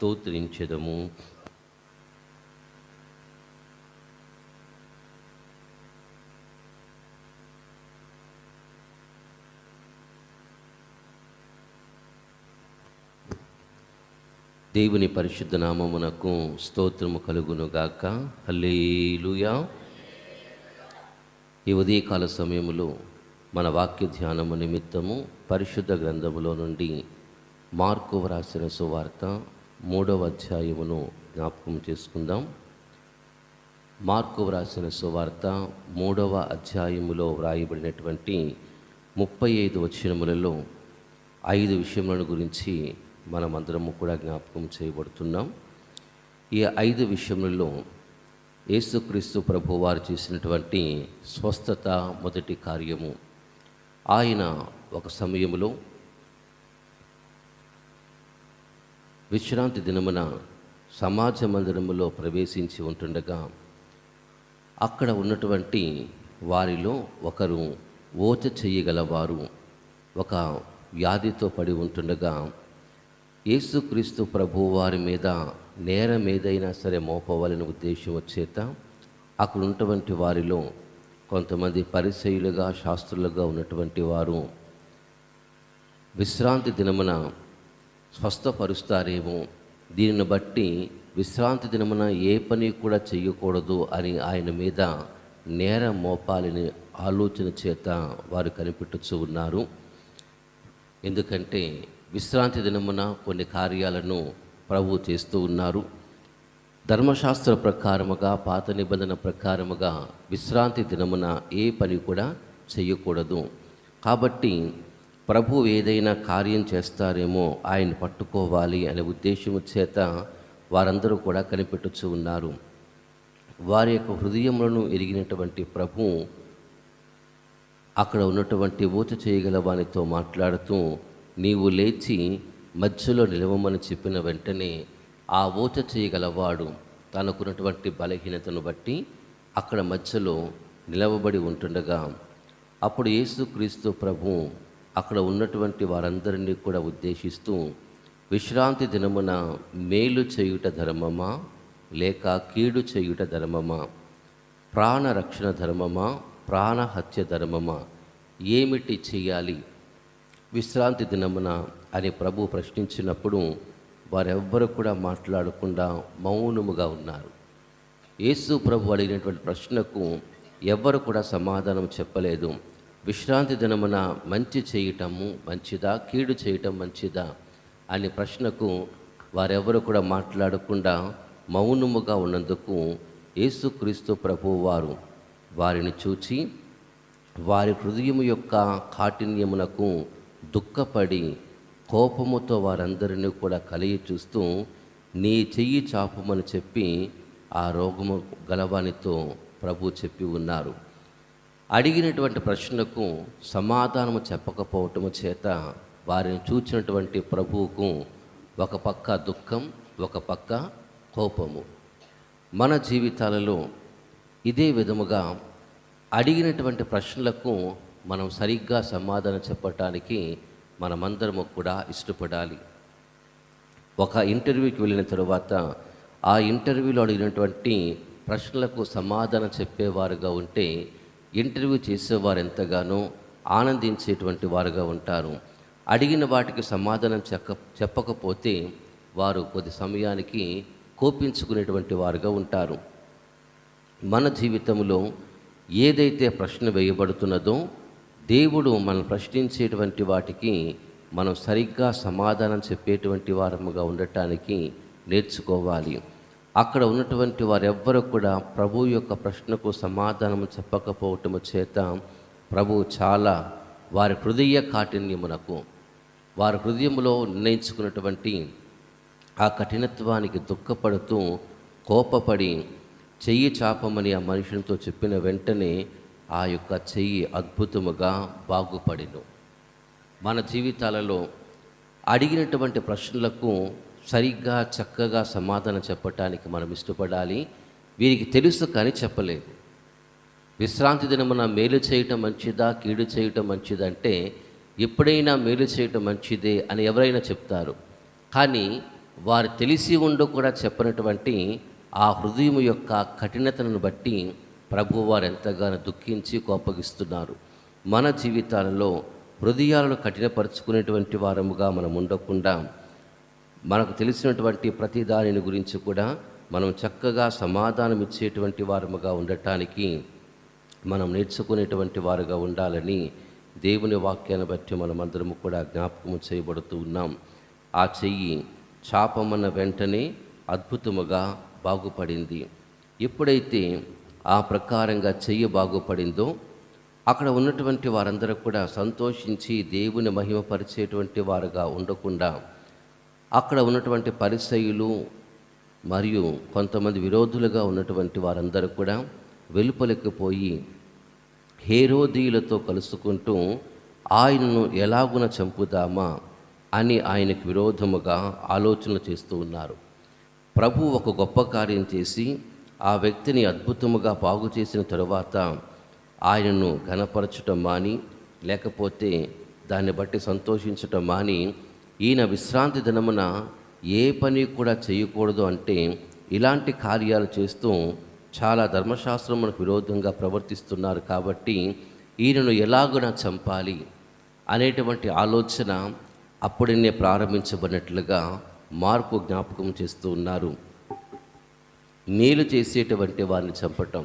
స్తోత్రించెదము. దేవుని పరిశుద్ధ నామమునకు స్తోత్రము కలుగునుగాక. హల్లేలుయా. ఈ ఉదయకాల సమయములో మన వాక్య ధ్యానము నిమిత్తము పరిశుద్ధ గ్రంథములో నుండి మార్కు వ్రాసిన సువార్త మూడవ అధ్యాయమును జ్ఞాపకం చేసుకుందాం. మార్కు వ్రాసిన సువార్త మూడవ అధ్యాయములో వ్రాయబడినటువంటి ముప్పై ఐదు వచనములలో ఐదు విషయములను గురించి మనమందరము కూడా జ్ఞాపకం చేయబడుతున్నాం. ఈ ఐదు విషయములలో యేసుక్రీస్తు ప్రభు వారు చేసినటువంటి స్వస్థత మొదటి కార్యము. ఆయన ఒక సమయంలో విశ్రాంతి దినమున సమాజ మందిరములో ప్రవేశించి ఉంటుండగా అక్కడ ఉన్నటువంటి వారిలో ఒకరు ఓచ చేయగలవారు. ఒక వ్యాధితో పడి ఉంటుండగా యేసుక్రీస్తు ప్రభు వారి మీద నేరం ఏదైనా సరే మోపవాలని ఉద్దేశం చేత అక్కడ ఉన్నటువంటి వారిలో కొంతమంది పరిచయులుగా శాస్త్రులుగా ఉన్నటువంటి వారు విశ్రాంతి దినమున స్వస్థపరుస్తారేమో. దీనిని బట్టి విశ్రాంతి దినమున ఏ పని కూడా చెయ్యకూడదు అని ఆయన మీద నేర మోపాలని ఆలోచన చేత వారు కనిపెట్టుచు ఉన్నారు. ఎందుకంటే విశ్రాంతి దినమున కొన్ని కార్యాలను ప్రభు చేస్తూ ఉన్నారు. ధర్మశాస్త్ర ప్రకారముగా పాత నిబంధన ప్రకారముగా విశ్రాంతి దినమున ఏ పని కూడా చేయకూడదు కాబట్టి ప్రభు ఏదైనా కార్యం చేస్తారేమో ఆయన పట్టుకోవాలి అనే ఉద్దేశం చేత వారందరూ కూడా కనిపెట్టుచు ఉన్నారు. వారి యొక్క హృదయములను ఎరిగినటువంటి ప్రభు అక్కడ ఉన్నటువంటి ఊచ చేయగల వానితో మాట్లాడుతూ నీవు లేచి మధ్యలో నిలవమని చెప్పిన వెంటనే ఆ ఊచ చేయగలవాడు తనకున్నటువంటి బలహీనతను బట్టి అక్కడ మధ్యలో నిలవబడి ఉంటుండగా అప్పుడు యేసుక్రీస్తు ప్రభు అక్కడ ఉన్నటువంటి వారందరినీ కూడా ఉద్దేశిస్తూ విశ్రాంతి దినమున మేలు చేయుట ధర్మమా లేక కీడు చేయుట ధర్మమా ప్రాణ రక్షణ ధర్మమా ప్రాణహత్య ధర్మమా ఏమిటి చేయాలి విశ్రాంతి దినమున అని ప్రభు ప్రశ్నించినప్పుడు వారెవ్వరు కూడా మాట్లాడకుండా మౌనముగా ఉన్నారు. యేసు ప్రభు అడిగినటువంటి ప్రశ్నకు ఎవ్వరు కూడా సమాధానం చెప్పలేదు. విశ్రాంతి దినమున మంచి చేయటము మంచిదా? కీడు చేయటం మంచిదా? అనే ప్రశ్నకు వారెవరు కూడా మాట్లాడకుండా మౌనముగా ఉన్నందుకు యేసుక్రీస్తు ప్రభు వారు వారిని చూచి వారి హృదయము యొక్క కాఠిన్యమునకు దుఃఖపడి కోపముతో వారందరినీ కూడా కలిగి చూస్తూ నీ చెయ్యి చాపమని చెప్పి ఆ రోగము గలవానితో ప్రభు చెప్పి ఉన్నారు. అడిగినటువంటి ప్రశ్నకు సమాధానము చెప్పకపోవటము చేత వారిని చూచినటువంటి ప్రభువుకు ఒక పక్క దుఃఖం ఒక పక్క కోపము. మన జీవితాలలో ఇదే విధముగా అడిగినటువంటి ప్రశ్నలకు మనం సరిగ్గా సమాధానం చెప్పటానికి మనమందరము కూడా ఇష్టపడాలి. ఒక ఇంటర్వ్యూకి వెళ్ళిన తరువాత ఆ ఇంటర్వ్యూలో అడిగినటువంటి ప్రశ్నలకు సమాధానం చెప్పేవారుగా ఉంటే ఇంటర్వ్యూ చేసేవారు ఎంతగానో ఆనందించేటువంటి వారుగా ఉంటారు. అడిగిన వాటికి సమాధానం చెక్క చెప్పకపోతే వారు కొద్ది సమయానికి కోపించుకునేటువంటి వారుగా ఉంటారు. మన జీవితంలో ఏదైతే ప్రశ్న వేయబడుతున్నదో దేవుడు మనం ప్రశ్నించేటువంటి వాటికి మనం సరిగ్గా సమాధానం చెప్పేటువంటి వారముగా ఉండటానికి నేర్చుకోవాలి. అక్కడ ఉన్నటువంటి వారెవ్వరూ కూడా ప్రభు యొక్క ప్రశ్నకు సమాధానం చెప్పకపోవటము చేత ప్రభు చాలా వారి హృదయ కాఠిన్యమునకు వారి హృదయంలో నిర్ణయించుకున్నటువంటి ఆ కఠినత్వానికి దుఃఖపడుతూ కోపపడి చెయ్యి చాపమని ఆ మనుషునితో చెప్పిన వెంటనే ఆ యొక్క చెయ్యి అద్భుతముగా బాగుపడిను. మన జీవితాలలో అడిగినటువంటి ప్రశ్నలకు సరిగ్గా చక్కగా సమాధానం చెప్పటానికి మనం ఇష్టపడాలి. వీరికి తెలుసు కానీ చెప్పలేదు. విశ్రాంతి దినమున మేలు చేయటం మంచిదా? కీడు చేయటం మంచిదంటే ఎప్పుడైనా మేలు చేయటం మంచిదే అని ఎవరైనా చెప్తారు. కానీ వారు తెలిసి ఉండు కూడా చెప్పినటువంటి ఆ హృదయం యొక్క కఠినతను బట్టి ప్రభు వారు ఎంతగానో దుఃఖించి కోపగిస్తున్నారు. మన జీవితాలలో హృదయాలను కఠినపరుచుకునేటువంటి వారముగా మనం ఉండకుండా మనకు తెలిసినటువంటి ప్రతి దానిని గురించి కూడా మనం చక్కగా సమాధానం ఇచ్చేటువంటి వారముగా ఉండటానికి మనం నేర్చుకునేటువంటి వారుగా ఉండాలని దేవుని వాక్యాన్ని బట్టి మనమందరము కూడా జ్ఞాపకము చేయబడుతూ ఉన్నాం. ఆ చెయ్యి చాపమన్న వెంటనే అద్భుతముగా బాగుపడింది. ఎప్పుడైతే ఆ ప్రకారంగా చెయ్యి బాగుపడిందో అక్కడ ఉన్నటువంటి వారందరూ కూడా సంతోషించి దేవుని మహిమపరిచేటువంటి వారుగా ఉండకుండా అక్కడ ఉన్నటువంటి పరిసయులు మరియు కొంతమంది విరోధులుగా ఉన్నటువంటి వారందరూ కూడా వెలుపలికి పోయి హేరోదీయులతో కలుసుకుంటూ ఆయనను ఎలాగున చంపుదామా అని ఆయనకు విరోధముగా ఆలోచనలు చేస్తూ ఉన్నారు. ప్రభు ఒక గొప్ప కార్యం చేసి ఆ వ్యక్తిని అద్భుతముగా బాగు చేసిన తరువాత ఆయనను ఘనపరచటం మాని లేకపోతే దాన్ని బట్టి సంతోషించటం మాని ఈయన విశ్రాంతి దినమున ఏ పని కూడా చేయకూడదు అంటే ఇలాంటి కార్యాలు చేస్తూ చాలా ధర్మశాస్త్రం మనకు విరోధంగా ప్రవర్తిస్తున్నారు కాబట్టి ఈయనను ఎలాగున చంపాలి అనేటువంటి ఆలోచన అప్పుడనే ప్రారంభించబడినట్లుగా మార్పు జ్ఞాపకం చేస్తూ ఉన్నారు. మేలు చేసేటువంటి వారిని చంపటం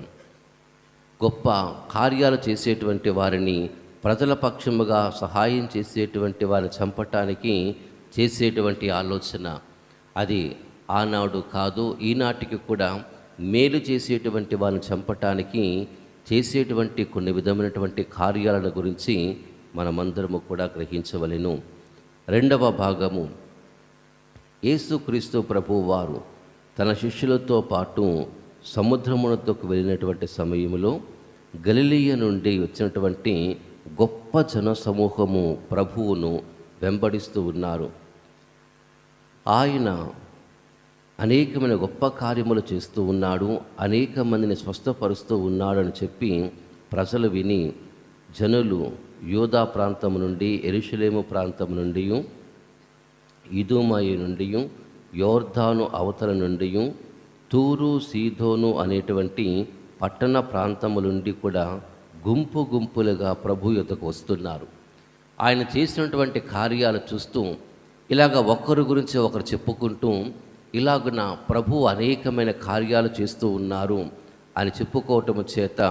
గొప్ప కార్యాలు చేసేటువంటి వారిని ప్రజల పక్షముగా సహాయం చేసేటువంటి వారిని చంపటానికి చేసేటువంటి ఆలోచన. అది ఆనాడు కాదు ఈనాటికి కూడా మేలు చేసేటువంటి వారిని చంపటానికి చేసేటువంటి కొన్ని విధమైనటువంటి కార్యాలను గురించి మనమందరము కూడా గ్రహించవలెను. రెండవ భాగము యేసుక్రీస్తు ప్రభు వారు తన శిష్యులతో పాటు సముద్రమునతోకి వెళ్ళినటువంటి సమయంలో గలిలియ నుండి వచ్చినటువంటి గొప్ప జన సమూహము ప్రభువును వెంబడిస్తూ ఉన్నారు. ఆయన అనేకమైన గొప్ప కార్యములు చేస్తూ ఉన్నాడు అనేక మందిని స్వస్థపరుస్తూ ఉన్నాడని చెప్పి ప్రజలు విని జనులు యూదా ప్రాంతం నుండి ఎరుషలేము ప్రాంతం నుండి ఇదుమయి నుండి యోర్ధాను అవతల నుండి తూరు సీధోను అనేటువంటి పట్టణ ప్రాంతముల నుండి కూడా గుంపు గుంపులుగా ప్రభు యొద్దకు వస్తున్నారు. ఆయన చేసినటువంటి కార్యాలు చూస్తూ ఇలాగ ఒకరి గురించి ఒకరు చెప్పుకుంటూ ఇలాగున ప్రభు అనేకమైన కార్యాలు చేస్తూ ఉన్నారు అని చెప్పుకోవటం చేత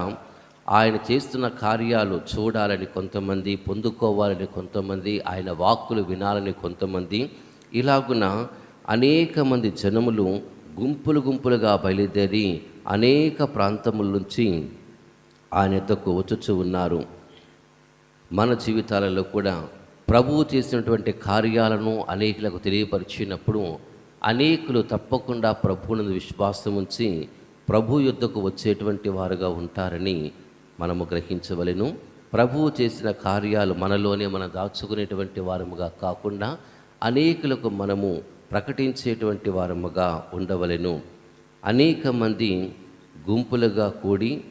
ఆయన చేస్తున్న కార్యాలు చూడాలని కొంతమంది పొందుకోవాలని కొంతమంది ఆయన వాక్కులు వినాలని కొంతమంది ఇలాగున అనేక మంది జనములు గుంపులు గుంపులుగా బయలుదేరి అనేక ప్రాంతముల నుంచి ఆయన ఎద్దకు వచ్చుచు ఉన్నారు. మన జీవితాలలో కూడా ప్రభువు చేసినటువంటి కార్యాలను అనేకులకు తెలియపరిచినప్పుడు అనేకులు తప్పకుండా ప్రభువునందు విశ్వాసం ఉంచి ప్రభు యుద్ధకు వచ్చేటువంటి వారుగా ఉంటారని మనము గ్రహించవలెను. ప్రభువు చేసిన కార్యాలు మనలోనే మనం దాచుకునేటువంటి వారముగా కాకుండా అనేకులకు మనము ప్రకటించేటువంటి వారముగా ఉండవలెను. అనేక మంది గుంపులుగా కూడి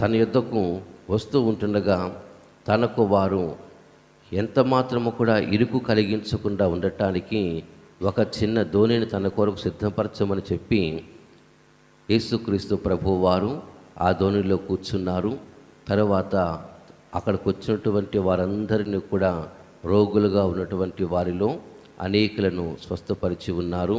తన యుద్ధకు వస్తూ ఉంటుండగా తనకు వారు ఎంత మాత్రము కూడా ఇరుకు కలిగించకుండా ఉండటానికి ఒక చిన్న ధోనిని తన కొరకు సిద్ధపరచమని చెప్పి యేసుక్రీస్తు ప్రభు వారు ఆ ధోనిలో కూర్చున్నారు. తర్వాత అక్కడికి వచ్చినటువంటి వారందరినీ కూడా రోగులుగా ఉన్నటువంటి వారిలో అనేకులను స్వస్థపరిచి ఉన్నారు.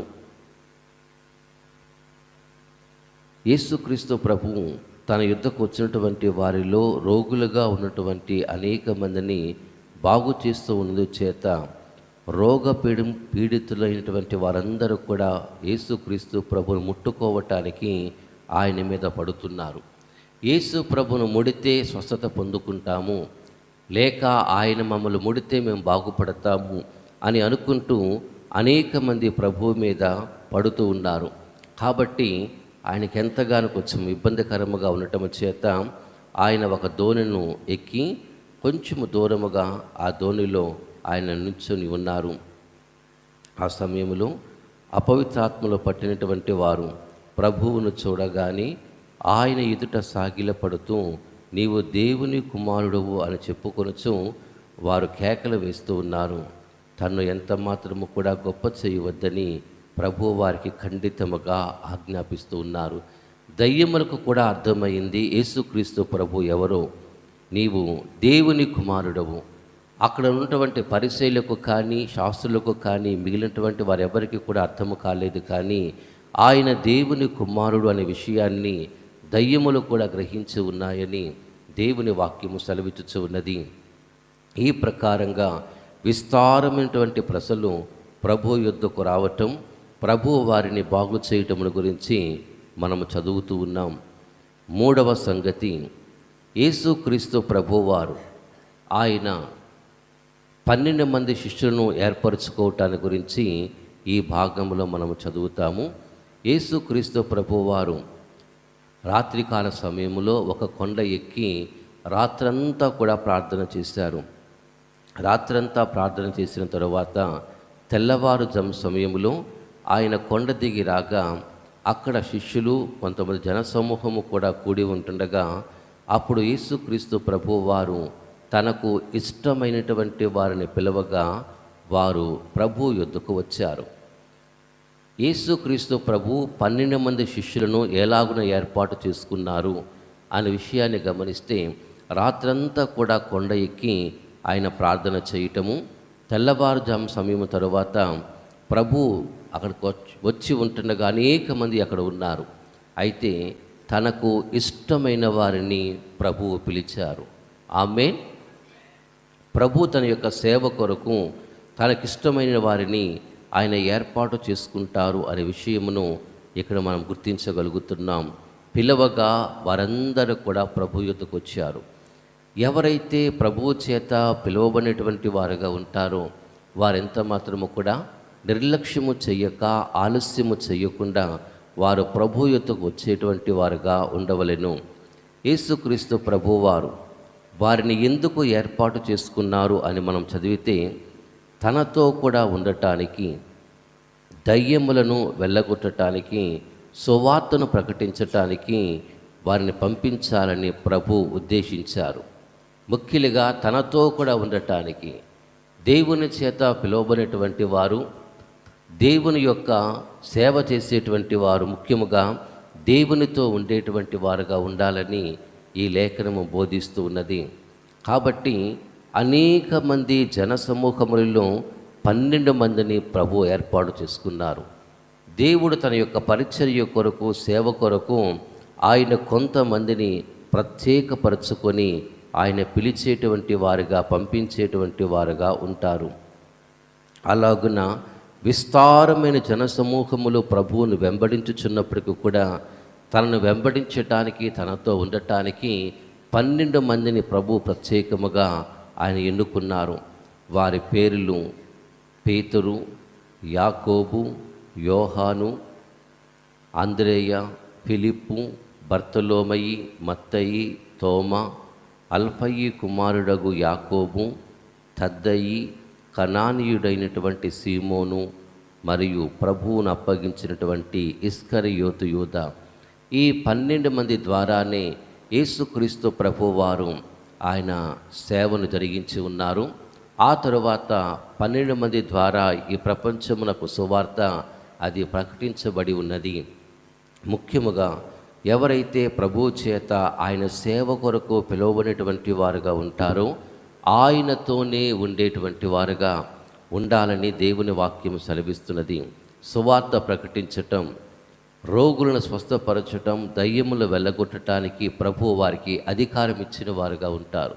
యేసుక్రీస్తు ప్రభువు తన యుద్ధకు వచ్చినటువంటి వారిలో రోగులుగా ఉన్నటువంటి అనేక మందిని బాగు చేస్తూ ఉన్నది చేత రోగ పీడి పీడితులైనటువంటి వారందరూ కూడా యేసుక్రీస్తు ప్రభును ముట్టుకోవటానికి ఆయన మీద పడుతున్నారు. యేసు ప్రభును ముడితే స్వస్థత పొందుకుంటాము. లేక ఆయన మమ్మల్ని ముడితే మేము బాగుపడతాము అని అనుకుంటూ అనేక మంది ప్రభువు మీద పడుతూ ఉన్నారు. కాబట్టి ఆయనకి ఎంతగానో కొంచెం ఇబ్బందికరముగా ఉండటం చేత ఆయన ఒక దోణిను ఎక్కి కొంచెం దూరముగా ఆ దోణిలో ఆయన నుంచుని ఉన్నారు. ఆ సమయంలో అపవిత్రాత్మలో పట్టినటువంటి వారు ప్రభువును చూడగానే ఆయన ఎదుట సాగిలపడుతూ నీవు దేవుని కుమారుడవు అని చెప్పుకొనొచ్చు వారు కేకలు వేస్తూ ఉన్నారు. తను ఎంత మాత్రము కూడా గొప్ప చేయవద్దని ప్రభు వారికి ఖండితముగా ఆజ్ఞాపిస్తూ ఉన్నారు. దయ్యములకు కూడా అర్థమైంది యేసుక్రీస్తు ప్రభు ఎవరో? నీవు దేవుని కుమారుడవు. అక్కడ ఉన్నటువంటి పరిశైలకు కానీ శాస్త్రులకు కానీ మిగిలినటువంటి వారెవరికి కూడా అర్థము కాలేదు కానీ ఆయన దేవుని కుమారుడు అనే విషయాన్ని దయ్యములు కూడా గ్రహించి ఉన్నాయని దేవుని వాక్యము సెలవిచ్చుచు ఉన్నది. ఈ ప్రకారంగా విస్తారమైనటువంటి ప్రజలు ప్రభు యుద్ధకు రావటం ప్రభువు వారిని బాగు చేయటముల గురించి మనము చదువుతూ ఉన్నాం. మూడవ సంగతి యేసుక్రీస్తు ప్రభువారు ఆయన పన్నెండు మంది శిష్యులను ఏర్పరచుకోవటాన్ని గురించి ఈ భాగంలో మనము చదువుతాము. యేసుక్రీస్తు ప్రభువారు రాత్రికాల సమయంలో ఒక కొండ ఎక్కి రాత్రంతా కూడా ప్రార్థన చేశారు. రాత్రంతా ప్రార్థన చేసిన తరువాత తెల్లవారుజాము సమయంలో ఆయన కొండ దిగి రాగా అక్కడ శిష్యులు కొంతమంది జనసమూహము కూడా కూడి ఉంటుండగా అప్పుడు యేసుక్రీస్తు ప్రభు వారు తనకు ఇష్టమైనటువంటి వారిని పిలవగా వారు ప్రభు యుద్ధకు వచ్చారు. యేసుక్రీస్తు ప్రభు పన్నెండు మంది శిష్యులను ఎలాగున ఏర్పాటు చేసుకున్నారు అనే విషయాన్ని గమనిస్తే రాత్రంతా కూడా కొండ ఎక్కి ఆయన ప్రార్థన చేయటము తెల్లవారుజాము సమయం తరువాత ప్రభు అక్కడికి వచ్చి వచ్చి ఉంటుండగా అనేక మంది అక్కడ ఉన్నారు. అయితే తనకు ఇష్టమైన వారిని ప్రభువు పిలిచారు. ఆమె ప్రభు తన యొక్క సేవ కొరకు తనకిష్టమైన వారిని ఆయన ఏర్పాటు చేసుకుంటారు అనే విషయమును ఇక్కడ మనం గుర్తించగలుగుతున్నాం. పిలవగా వారందరూ కూడా ప్రభు యుద్ధకు వచ్చారు. ఎవరైతే ప్రభువు చేత పిలువబడినటువంటి వారుగా ఉంటారో వారెంత మాత్రము కూడా నిర్లక్ష్యము చెయ్యక ఆలస్యము చెయ్యకుండా వారు ప్రభు వచ్చేటువంటి వారుగా ఉండవలెను. యేసుక్రీస్తు ప్రభువారు వారిని ఎందుకు ఏర్పాటు చేసుకున్నారు అని మనం చదివితే తనతో కూడా ఉండటానికి దయ్యములను వెళ్ళగొట్టడానికి సువార్తను ప్రకటించటానికి వారిని పంపించాలని ప్రభు ఉద్దేశించారు. ముఖ్యులుగా తనతో కూడా ఉండటానికి దేవుని చేత పిలువబడినటువంటి వారు దేవుని యొక్క సేవ చేసేటువంటి వారు ముఖ్యముగా దేవునితో ఉండేటువంటి వారుగా ఉండాలని ఈ లేఖనము బోధిస్తూ ఉన్నది. కాబట్టి అనేక మంది జన సమూహములలో పన్నెండు మందిని ప్రభు ఏర్పాటు చేసుకున్నారు. దేవుడు తన యొక్క పరిచర్య కొరకు సేవ కొరకు ఆయన కొంతమందిని ప్రత్యేకపరచుకొని ఆయన పిలిచేటువంటి వారుగా పంపించేటువంటి వారుగా ఉంటారు. అలాగున విస్తారమైన జనసమూహములు ప్రభువును వెంబడించుచున్నప్పటికీ కూడా తనను వెంబడించటానికి తనతో ఉండటానికి పన్నెండు మందిని ప్రభు ప్రత్యేకముగా ఆయన ఎన్నుకున్నారు. వారి పేర్లు పేతురు యాకోబు యోహాను అంద్రేయ ఫిలిప్పు బర్తలోమయి మత్తయి తోమ అల్ఫయి కుమారుడగు యాకోబు తద్దయి కనానీయుడైనటువంటి సీమోను మరియు ప్రభువును అప్పగించినటువంటి ఇస్కరియోతు యూద. ఈ పన్నెండు మంది ద్వారానే యేసుక్రీస్తు ప్రభువారు ఆయన సేవను జరిగించి ఉన్నారు. ఆ తరువాత పన్నెండు మంది ద్వారా ఈ ప్రపంచమునకు సువార్త అది ప్రకటించబడి ఉన్నది. ముఖ్యముగా ఎవరైతే ప్రభు చేత ఆయన సేవ కొరకు పిలువబడినటువంటి వారుగా ఉంటారో ఆయనతోనే ఉండేటువంటి వారుగా ఉండాలని దేవుని వాక్యం సెలవిస్తున్నది. సువార్త ప్రకటించటం రోగులను స్వస్థపరచటం దయ్యములు వెళ్ళగొట్టడానికి ప్రభు వారికి అధికారం ఇచ్చిన వారుగా ఉంటారు.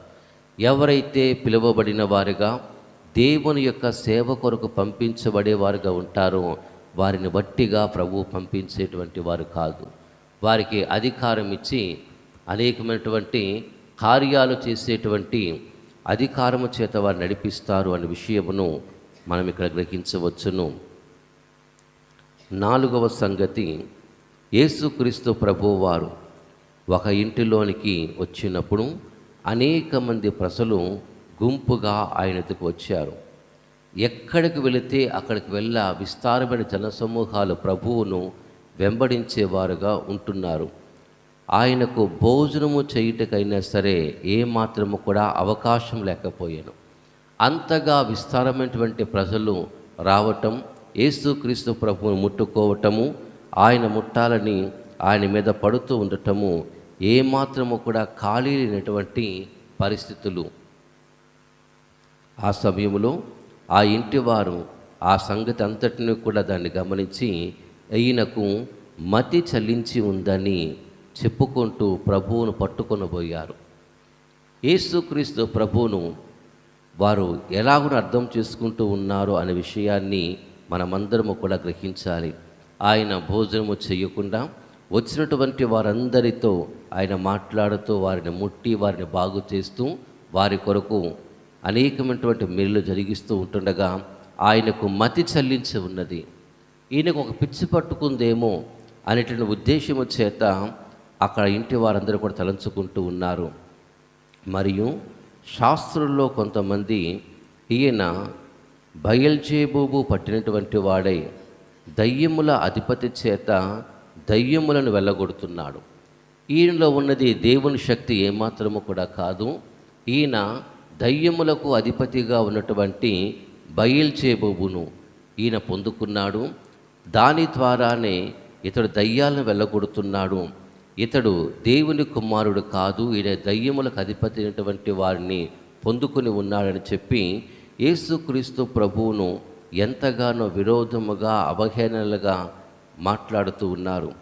ఎవరైతే పిలువబడిన వారుగా దేవుని యొక్క సేవ కొరకు పంపించబడేవారుగా ఉంటారో వారిని వట్టిగా ప్రభు పంపించేటువంటి వారు కాదు. వారికి అధికారం ఇచ్చి అనేకమైనటువంటి కార్యాలు చేసేటువంటి అధికారము చేత వారు నడిపిస్తారు అనే విషయమును మనం ఇక్కడ గ్రహించవచ్చును. నాలుగవ సంగతి యేసుక్రీస్తు ప్రభువారు ఒక ఇంటిలోనికి వచ్చినప్పుడు అనేక మంది ప్రజలు గుంపుగా ఆయనకు వచ్చారు. ఎక్కడికి వెళితే అక్కడికి వెళ్ళ విస్తారమైన జనసమూహాలు ప్రభువును వెంబడించేవారుగా ఉంటున్నారు. ఆయనకు భోజనము చేయుటకైనా సరే ఏ మాత్రము కూడా అవకాశం లేకపోయాను. అంతగా విస్తారమైనటువంటి ప్రజలు రావటం యేసుక్రీస్తు ప్రభువును ముట్టుకోవటము ఆయన ముట్టాలని ఆయన మీద పడుతూ ఉండటము ఏమాత్రము కూడా ఖాళీ లేనటువంటి పరిస్థితులు. ఆ సమయంలో ఆ ఇంటి వారు ఆ సంగతి అంతటిని కూడా దాన్ని గమనించి ఈయనకు మతి చలించి ఉందని చెప్పుకుంటూ ప్రభువును పట్టుకొనబోయారు. యేసుక్రీస్తు ప్రభువును వారు ఎలాగో అర్థం చేసుకుంటూ ఉన్నారు అనే విషయాన్ని మనమందరము కూడా గ్రహించాలి. ఆయన భోజనము చేయకుండా వచ్చినటువంటి వారందరితో ఆయన మాట్లాడుతూ వారిని ముట్టి వారిని బాగు చేస్తూ వారి కొరకు అనేకమైనటువంటి మేలు జరిగిస్తూ ఉంటుండగా ఆయనకు మతి చల్లించి ఉన్నది. ఈయనకు ఒక పిచ్చి పట్టుకుందేమో అనేటువంటి ఉద్దేశము చేత అక్కడ ఇంటి వారందరూ కూడా తలంచుకుంటూ ఉన్నారు. మరియు శాస్త్రుల్లో కొంతమంది ఈయన బయల్జేబూబు పట్టినటువంటి వాడై దయ్యముల అధిపతి చేత దయ్యములను వెళ్ళగొడుతున్నాడు. ఈయనలో ఉన్నది దేవుని శక్తి ఏమాత్రము కూడా కాదు. ఈయన దయ్యములకు అధిపతిగా ఉన్నటువంటి బయల్చేబూబును ఈయన పొందుకున్నాడు. దాని ద్వారానే ఇతడు దయ్యాలను వెళ్ళగొడుతున్నాడు. ఇతడు దేవుని కుమారుడు కాదు ఈయన దయ్యములకు అధిపతి అయినటువంటి వారిని పొందుకుని ఉన్నాడని చెప్పి యేసుక్రీస్తు ప్రభువును ఎంతగానో విరోధముగా అవహేళనలుగా మాట్లాడుతూ ఉన్నారు.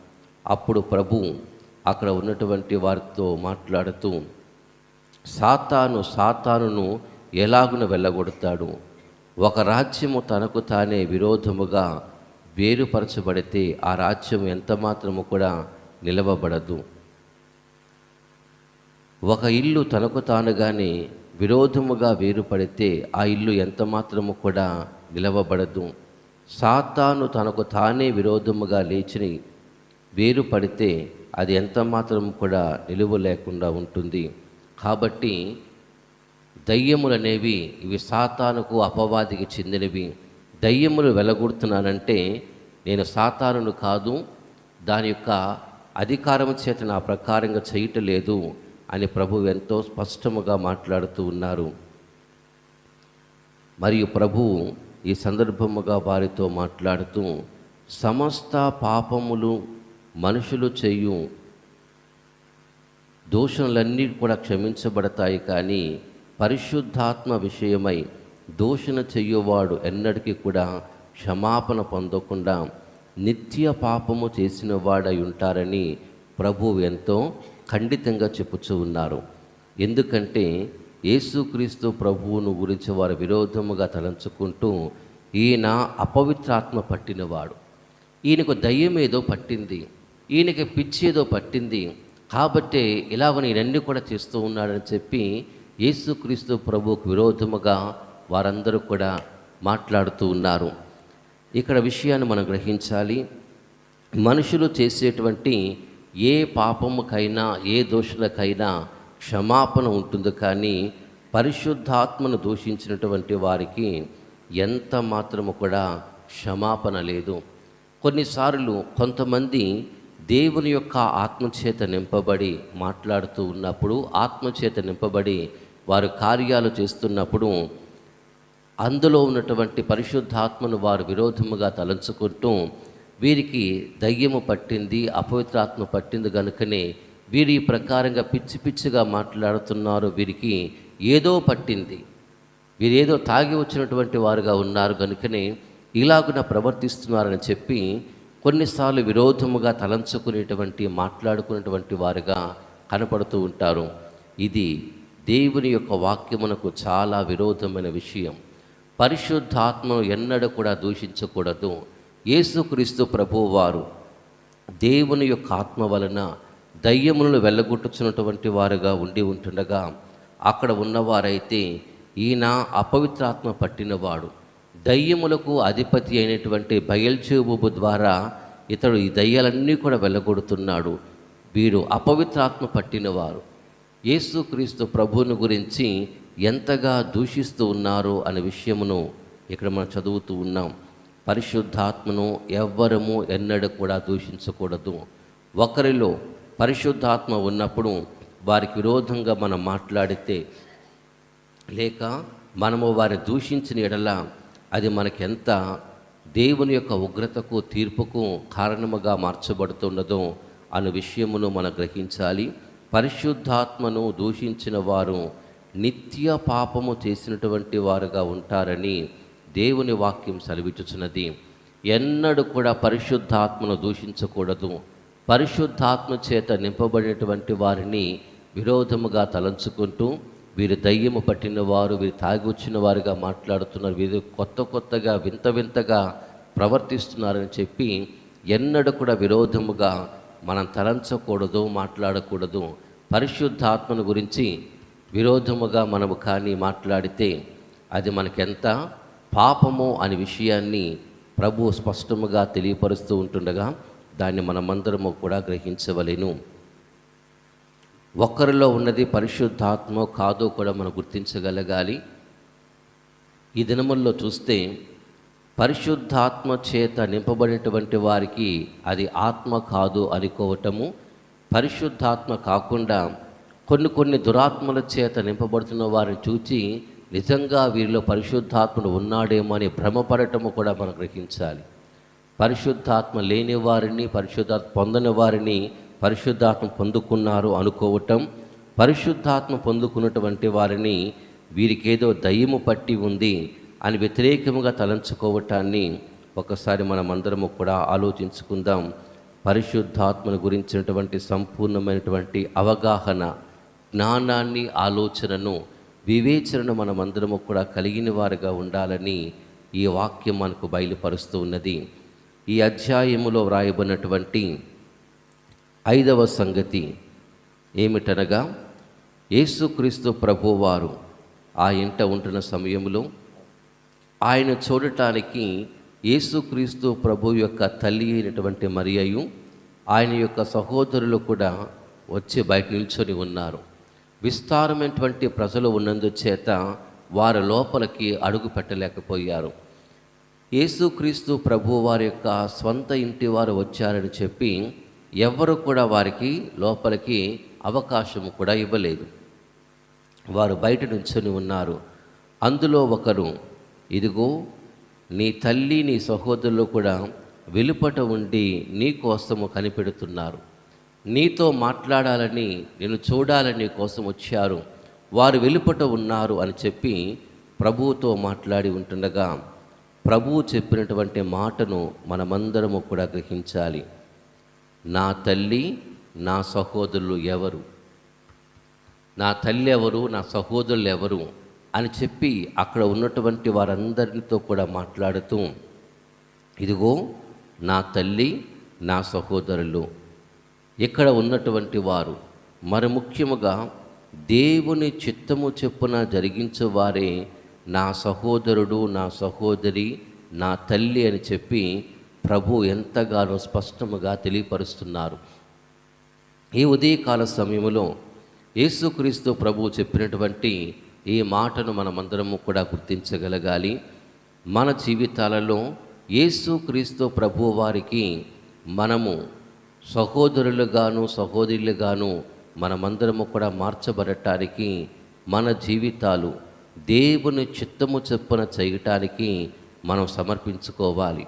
అప్పుడు ప్రభు అక్కడ ఉన్నటువంటి వారితో మాట్లాడుతూ సాతాను సాతానును ఎలాగున వెళ్ళగొడతాడు? ఒక రాజ్యము తనకు తానే విరోధముగా వేరుపరచబడితే ఆ రాజ్యం ఎంత మాత్రము కూడా నిలవబడదు. ఒక ఇల్లు తనకు తానుగానే విరోధముగా వేరుపడితే ఆ ఇల్లు ఎంత మాత్రము కూడా నిలవబడదు. సాతాను తనకు తానే విరోధముగా లేచిని వేరుపడితే అది ఎంత మాత్రం కూడా నిలువ లేకుండా ఉంటుంది. కాబట్టి దయ్యములనేవి ఇవి సాతానుకు అపవాదికి చెందినవి. దయ్యములు వెలగొడుతున్నానంటే నేను సాతానును కాదు దాని యొక్క అధికారం చేత నా ప్రకారంగా చేయటం లేదు అని ప్రభు ఎంతో స్పష్టముగా మాట్లాడుతూ ఉన్నారు. మరియు ప్రభు ఈ సందర్భముగా వారితో మాట్లాడుతూ సమస్త పాపములు మనుషులు చేయు దోషణలన్నీ కూడా క్షమించబడతాయి కానీ పరిశుద్ధాత్మ విషయమై దోషణ చెయ్యువాడు ఎన్నటికీ కూడా క్షమాపణ పొందకుండా నిత్య పాపము చేసిన వాడై ఉంటారని ప్రభు ఎంతో ఖండితంగా చెప్పుచూ ఉన్నారు. ఎందుకంటే యేసుక్రీస్తు ప్రభువును గురించి వారు విరోధముగా తలంచుకుంటూ ఈయన అపవిత్రాత్మ పట్టినవాడు. ఈయనకు దయ్యం ఏదో పట్టింది ఈయనకి పిచ్చి ఏదో పట్టింది. కాబట్టే ఇలాగ నేనన్నీ కూడా చేస్తూ ఉన్నాడని చెప్పి యేసుక్రీస్తు ప్రభువుకు విరోధముగా వారందరూ కూడా మాట్లాడుతూ ఉన్నారు. ఇక్కడ విషయాన్ని మనం గ్రహించాలి. మనుషులు చేసేటువంటి ఏ పాపముకైనా ఏ దోషులకైనా క్షమాపణ ఉంటుంది కానీ పరిశుద్ధాత్మను దూషించినటువంటి వారికి ఎంత మాత్రము కూడా క్షమాపణ లేదు. కొన్నిసార్లు కొంతమంది దేవుని యొక్క ఆత్మచేత నింపబడి మాట్లాడుతూ ఉన్నప్పుడు ఆత్మచేత నింపబడి వారు కార్యాలు చేస్తున్నప్పుడు అందులో ఉన్నటువంటి పరిశుద్ధాత్మను వారు విరోధముగా తలంచుకుంటూ వీరికి దయ్యము పట్టింది అపవిత్రాత్మ పట్టింది కనుకనే వీరి ప్రకారంగా పిచ్చి పిచ్చిగా మాట్లాడుతున్నారు. వీరికి ఏదో పట్టింది. వీరేదో తాగి వచ్చినటువంటి వారుగా ఉన్నారు కనుకనే ఇలాగున ప్రవర్తిస్తున్నారని చెప్పి కొన్నిసార్లు విరోధముగా తలంచుకునేటువంటి మాట్లాడుకునేటువంటి వారుగా కనపడుతూ ఉంటారు. ఇది దేవుని యొక్క వాక్యమునకు చాలా విరోధమైన విషయం. పరిశుద్ధాత్మను ఎన్నడూ కూడా దూషించకూడదు. యేసుక్రీస్తు ప్రభువు వారు దేవుని యొక్క ఆత్మ వలన దయ్యములను వెళ్ళగొట్టుచున్నటువంటి వారుగా ఉండి ఉంటుండగా అక్కడ ఉన్నవారైతే ఈయన అపవిత్రాత్మ పట్టినవాడు. దయ్యములకు అధిపతి అయినటువంటి బయల్చేబుబు ద్వారా ఇతడు ఈ దయ్యాలన్నీ కూడా వెళ్ళగొడుతున్నాడు. వీరు అపవిత్రాత్మ పట్టినవారు. యేసుక్రీస్తు ప్రభువుని గురించి ఎంతగా దూషిస్తూ ఉన్నారు అనే విషయమును ఇక్కడ మనం చదువుతూ ఉన్నాం. పరిశుద్ధాత్మను ఎవ్వరము ఎన్నడూ కూడా దూషించకూడదు. ఒకరిలో పరిశుద్ధాత్మ ఉన్నప్పుడు వారికి విరోధంగా మనం మాట్లాడితే లేక మనము వారిని దూషించిన ఎడల అది మనకెంత దేవుని యొక్క ఉగ్రతకు తీర్పుకు కారణముగా మార్చబడుతున్నదో అనే విషయమును మనం గ్రహించాలి. పరిశుద్ధాత్మను దూషించిన వారు నిత్య పాపము చేసినటువంటి వారుగా ఉంటారని దేవుని వాక్యం సెలవిచ్చుచున్నది. ఎన్నడూ కూడా పరిశుద్ధాత్మను దూషించకూడదు. పరిశుద్ధాత్మ చేత నింపబడినటువంటి వారిని విరోధముగా తలంచుకుంటూ వీరు దయ్యము పట్టిన వారు వీరు తాగి వచ్చిన వారుగా మాట్లాడుతున్నారు. వీరు కొత్త కొత్తగా వింత వింతగా ప్రవర్తిస్తున్నారని చెప్పి ఎన్నడూ కూడా విరోధముగా మనం తలంచకూడదు మాట్లాడకూడదు. పరిశుద్ధాత్మను గురించి విరోధముగా మనము కానీ మాట్లాడితే అది మనకెంత పాపము అనే విషయాన్ని ప్రభు స్పష్టముగా తెలియపరుస్తూ ఉంటుండగా దాన్ని మనమందరము కూడా గ్రహించవలెను. ఒక్కరిలో ఉన్నది పరిశుద్ధాత్మ కాదో కూడా మనం గుర్తించగలగాలి. ఈ దినముల్లో చూస్తే పరిశుద్ధాత్మ చేత నింపబడినటువంటి వారికి అది ఆత్మ కాదు అనుకోవటము పరిశుద్ధాత్మ కాకుండా కొన్ని కొన్ని దురాత్మల చేత నింపబడుతున్న వారిని చూచి నిజంగా వీరిలో పరిశుద్ధాత్ముడు ఉన్నాడేమో అని భ్రమపడటము కూడా మనం గ్రహించాలి. పరిశుద్ధాత్మ లేని వారిని పరిశుద్ధాత్మ పొందని వారిని పరిశుద్ధాత్మ పొందుకున్నారు అనుకోవటం పరిశుద్ధాత్మ పొందుకున్నటువంటి వారిని వీరికేదో దయ్యము పట్టి ఉంది అని వ్యతిరేకముగా తలంచుకోవటాన్ని ఒకసారి మనమందరము కూడా ఆలోచించుకుందాం. పరిశుద్ధాత్మను గురించినటువంటి సంపూర్ణమైనటువంటి అవగాహన జ్ఞానాన్ని ఆలోచనను వివేచనను మనమందరము కూడా కలిగిన వారుగా ఉండాలని ఈ వాక్యం మనకు బయలుపరుస్తూ ఉన్నది. ఈ అధ్యాయములో వ్రాయబడినటువంటి ఐదవ సంగతి ఏమిటనగా యేసుక్రీస్తు ప్రభువారు ఆ ఇంట ఉంటున్న సమయంలో ఆయన చూడటానికి యేసుక్రీస్తు ప్రభు యొక్క తల్లి అయినటువంటి మరియయు ఆయన యొక్క సహోదరులు కూడా వచ్చి బయట నిల్చొని ఉన్నారు. విస్తారమైనటువంటి ప్రజలు ఉన్నందుచేత వారి లోపలికి అడుగు పెట్టలేకపోయారు. యేసుక్రీస్తు ప్రభు వారి యొక్క స్వంత ఇంటి వారు వచ్చారని చెప్పి ఎవ్వరు కూడా వారికి లోపలికి అవకాశం కూడా ఇవ్వలేదు. వారు బయట నుంచొని ఉన్నారు. అందులో ఒకరు ఇదిగో నీ తల్లి నీ సహోదరులు కూడా వెలుపట ఉండి నీ కోసము కనిపెడుతున్నారు. నీతో మాట్లాడాలని నేను చూడాలని కోసం వచ్చారు. వారు వెలుపట ఉన్నారు అని చెప్పి ప్రభువుతో మాట్లాడి ఉంటుండగా ప్రభువు చెప్పినటువంటి మాటను మనమందరము కూడా గ్రహించాలి. నా తల్లి నా సహోదరులు ఎవరు? నా తల్లి ఎవరు నా సహోదరులు ఎవరు? అని చెప్పి అక్కడ ఉన్నటువంటి వారందరితో కూడా మాట్లాడుతూ ఇదిగో నా తల్లి నా సహోదరులు. ఇక్కడ ఉన్నటువంటి వారు. మరి ముఖ్యముగా దేవుని చిత్తము చెప్పున జరిగించేవారే నా సహోదరుడు నా సహోదరి నా తల్లి అని చెప్పి ప్రభు ఎంతగానో స్పష్టముగా తెలియపరుస్తున్నారు. ఈ ఉదయకాల సమయంలో యేసుక్రీస్తు ప్రభు చెప్పినటువంటి ఈ మాటను మనమందరము కూడా గుర్తించగలగాలి. మన జీవితాలలో యేసుక్రీస్తు ప్రభు వారికి మనము సహోదరులుగాను సహోదరులుగాను మనమందరము కూడా మార్చబడటానికి మన జీవితాలు దేవుని చిత్తము చెప్పున చేయటానికి మనం సమర్పించుకోవాలి.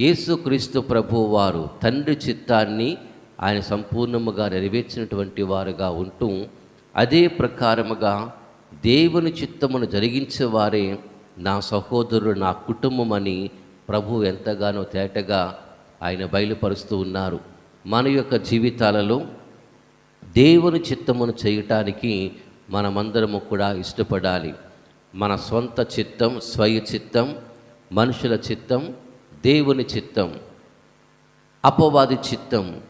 యేసుక్రీస్తు ప్రభు వారు తండ్రి చిత్తాన్ని ఆయన సంపూర్ణముగా నెరవేర్చినటువంటి వారుగా ఉంటూ అదే ప్రకారముగా దేవుని చిత్తమును జరిగించేవారే నా సహోదరుడు నా కుటుంబం అని ప్రభు ఎంతగానో తేటగా ఆయన బయలుపరుస్తూ ఉన్నారు. మన యొక్క జీవితాలలో దేవుని చిత్తమును చేయటానికి మనమందరము కూడా ఇష్టపడాలి. మన సొంత చిత్తం స్వయ చిత్తం మనుషుల చిత్తం దేవుని చిత్తం అపవాది చిత్తం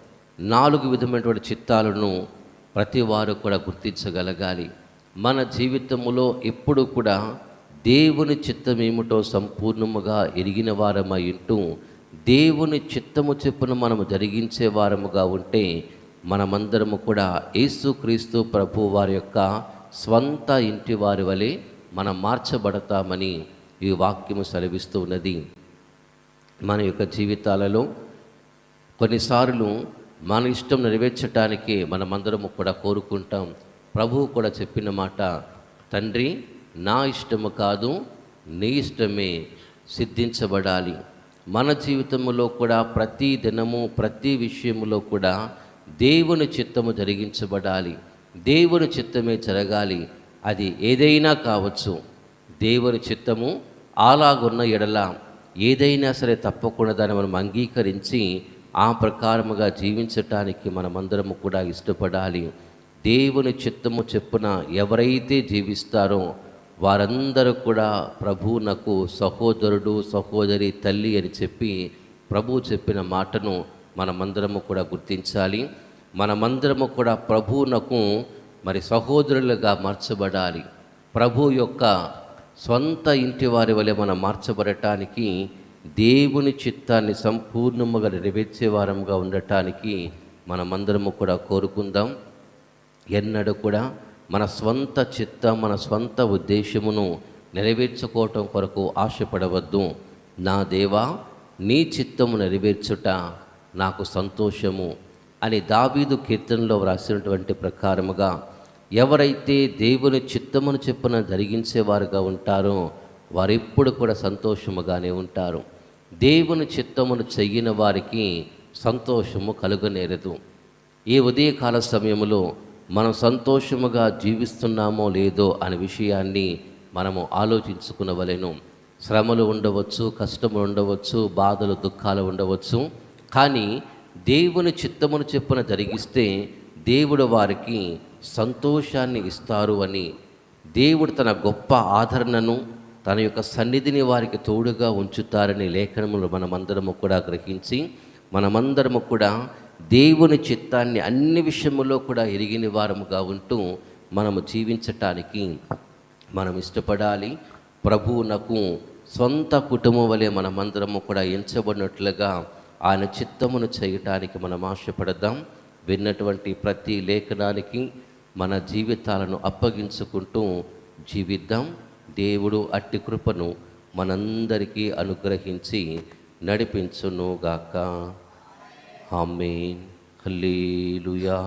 నాలుగు విధమైనటువంటి చిత్తాలను ప్రతి వారు కూడా గుర్తించగలగాలి. మన జీవితములో ఎప్పుడు కూడా దేవుని చిత్తం ఏమిటో సంపూర్ణముగా ఎరిగిన వారమై ఉంటూ దేవుని చిత్తము చెప్పున మనము జరిగించే వారముగా ఉంటే మనమందరము కూడా యేసుక్రీస్తు ప్రభు వారి యొక్క స్వంత ఇంటి వారి వలె మనం మార్చబడతామని ఈ వాక్యము సెలవిస్తూ ఉన్నది. మన యొక్క జీవితాలలో కొన్నిసార్లు మన ఇష్టం నెరవేర్చటానికి మనమందరము కూడా కోరుకుంటాం. ప్రభువు కూడా చెప్పిన మాట తండ్రి నా ఇష్టము కాదు నీ ఇష్టమే సిద్ధించబడాలి. మన జీవితంలో కూడా ప్రతి దినము ప్రతి విషయంలో కూడా దేవుని చిత్తము జరిగించబడాలి. దేవుని చిత్తమే జరగాలి. అది ఏదైనా కావచ్చు. దేవుని చిత్తము అలాగున్న ఎడల ఏదైనా సరే తప్పకుండా దాన్ని మనం అంగీకరించి ఆ ప్రకారముగా జీవించటానికి మనమందరము కూడా ఇష్టపడాలి. దేవుని చిత్తము చెప్పున ఎవరైతే జీవిస్తారో వారందరూ కూడా ప్రభువునకు సహోదరుడు సహోదరి తల్లి అని చెప్పి ప్రభు చెప్పిన మాటను మనమందరము కూడా గుర్తించాలి. మనమందరము కూడా ప్రభువునకు మరి సహోదరులుగా మార్చబడాలి. ప్రభు యొక్క సొంత ఇంటి వారి వలె మనం మార్చబడటానికి దేవుని చిత్తాన్ని సంపూర్ణముగా నెరవేర్చే వారంగా ఉండటానికి మనమందరము కూడా కోరుకుందాం. ఎన్నడూ కూడా మన స్వంత చిత్తం మన స్వంత ఉద్దేశమును నెరవేర్చుకోవటం కొరకు ఆశపడవద్దు. నా దేవా నీ చిత్తము నెరవేర్చుట నాకు సంతోషము అని దావీదు కీర్తనలో వ్రాసినటువంటి ప్రకారముగా ఎవరైతే దేవుని చిత్తమును చెప్పున జరిగించేవారుగా ఉంటారో వారెప్పుడు కూడా సంతోషముగానే ఉంటారు. దేవుని చిత్తమును చెయ్యిన వారికి సంతోషము కలుగనేరదు. ఈ ఉదయకాల సమయంలో మనం సంతోషముగా జీవిస్తున్నామో లేదో అనే విషయాన్ని మనము ఆలోచించుకునవలెను. శ్రమలు ఉండవచ్చు కష్టములు ఉండవచ్చు బాధలు దుఃఖాలు ఉండవచ్చు. కానీ దేవుని చిత్తమును చెప్పున జరిగిస్తే దేవుడు వారికి సంతోషాన్ని ఇస్తారు అని దేవుడు తన గొప్ప ఆదరణను తన యొక్క సన్నిధిని వారికి తోడుగా ఉంచుతారని లేఖనములు మనమందరము కూడా గ్రహించి మనమందరము కూడా దేవుని చిత్తాన్ని అన్ని విషయములో కూడా ఎరిగిన వారముగా ఉంటూ మనము జీవించటానికి మనం ఇష్టపడాలి. ప్రభువునకు సొంత కుటుంబం వలె మనమందరము కూడా ఎంచబడినట్లుగా ఆయన చిత్తమును చేయటానికి మనం ఆశపడదాం. విన్నటువంటి ప్రతి లేఖనానికి మన జీవితాలను అప్పగించుకుంటూ జీవిద్దాం. దేవుడు అట్టి కృపను మనందరికీ అనుగ్రహించి నడిపించునుగాక. Amen hallelujah